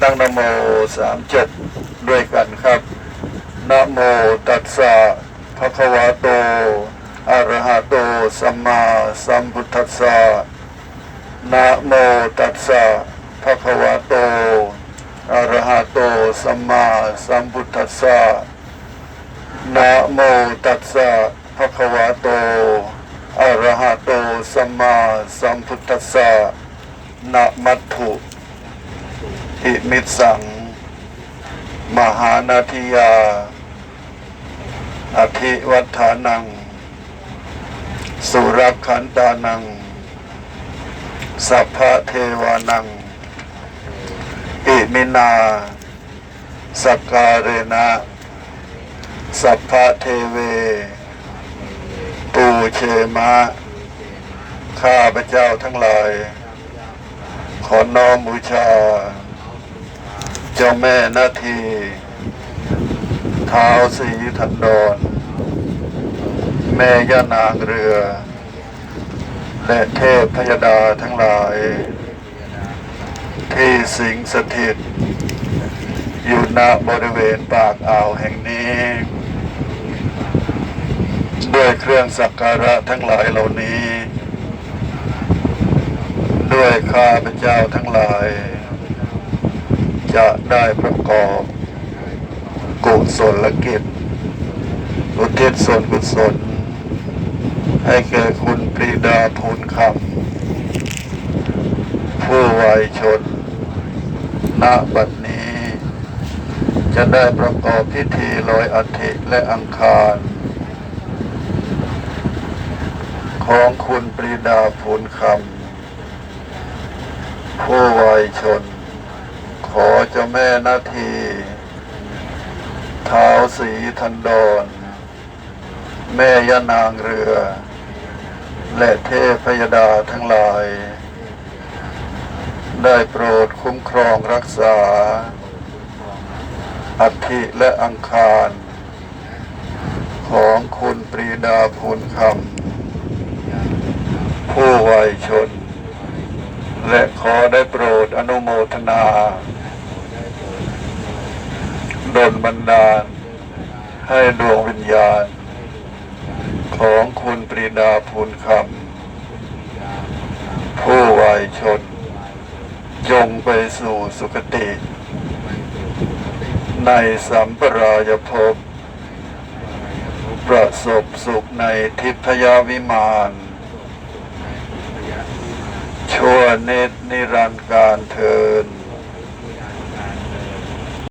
ตั้งนโมสามจบด้วยกันครับนโมตัสสะภะคะวะโตอะระหะโตสัมมาสัมพุทธัสสะนะโมตัสสะภะคะวะโตอะระหะโตสัมมาสัมพุทธัสสะนะโมตัสสะภะคะวะโตอะระหะโตสัมมาสัมพุทธัสสะนะมัตถุ อิมิตสัง มหานาทิยาอธิวัฏานัง สุรคันตานัง สัพพะเทวานัง อิมินาสกการเรนะ สัพพะเทเว ปูเชมะ ข้าพระเจ้าทั้งหลาย ขอน้อมบูชา เจ้าแม่นาทีเท้าวสีทันดอนแม่ย่านางเรือ และเทพพยดาทั้งหลาย ที่สิงสถิต อยู่ณบริเวณปากอ่าวแห่งนี้ ด้วยเครื่องสักการะทั้งหลายเหล่านี้ ด้วยข้าพเจ้าทั้งหลาย จะได้ประกอบกุศลกิจอุทิศส่วนกุศล ให้แก่คุณปรีดาพูนคำผู้วัยชน ณ บัดนี้ จะได้ประกอบพิธีลอยอัฐิและอังคาร ของคุณปรีดาพูนคำผู้วัยชน ขอเจ้าแม่นาทีเท้าวสีทันดอนแม่ย่านางเรือ และเทพพยดาทั้งหลาย ได้โปรดคุ้มครองรักษา อัฐิและอังคาร ของคุณปรีดาพูนคำผู้วัยชน และขอได้โปรดอนุโมทนา ดลบันดาล ให้ดวงวิญญาณ ของคุณปรีดาพูนคำผู้วายชน จงไปสู่สุคติ ในสัมปรายภพประสบสุขในทิพยวิมานชั่วเนิดนิรันดร์การเทิน